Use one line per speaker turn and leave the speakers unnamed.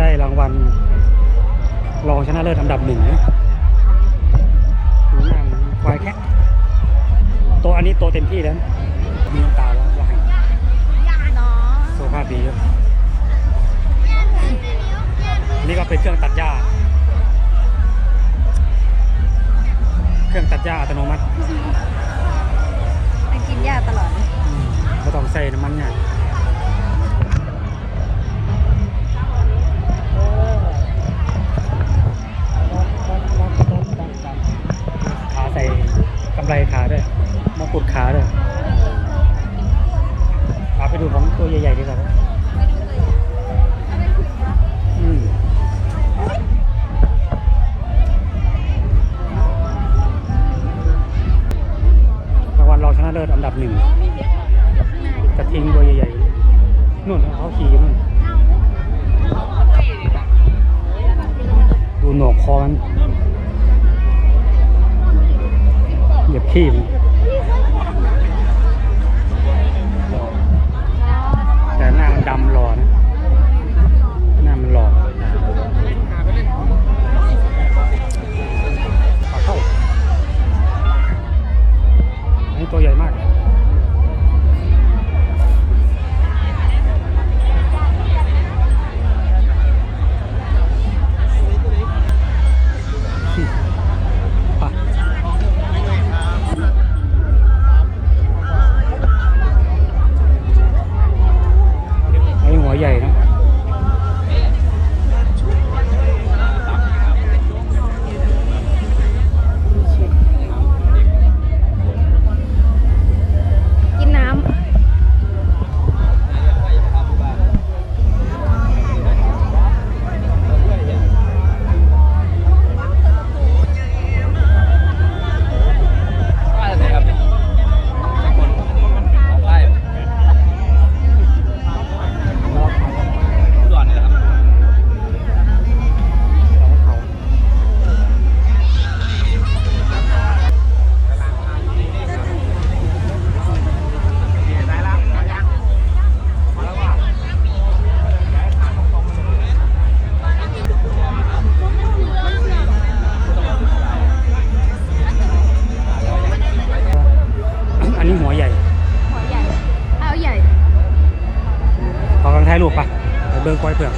ได้รางวัลรองชนะเลิศอันดับหนึ่งนะดูหน้ามันควายแค่ตัวอันนี้โตเต็มที่แล้วนะมีน้ำตาแล้วว่าให้
เนาะ
สุขภาพดีครับอันนี่ก็เป็นเครื่องตัดหญ้า เครื่องตัดหญ้าอัตโนมัติ
มันกินหญ้าตลอดเลย
อืมไม่ต้องใส่น้ำมันเนี่ย อันดับหนึ่งกระทิงตัวใหญ่ๆนู่นเขาขี่อยู่นู่นดูหนวกคอมันเหยียบขี้มันแต่หน้ามันดำหล่อนะหน้ามันหล่อนตัวใหญ่มาก รูปปะไปเบิ้งก้อยเผือก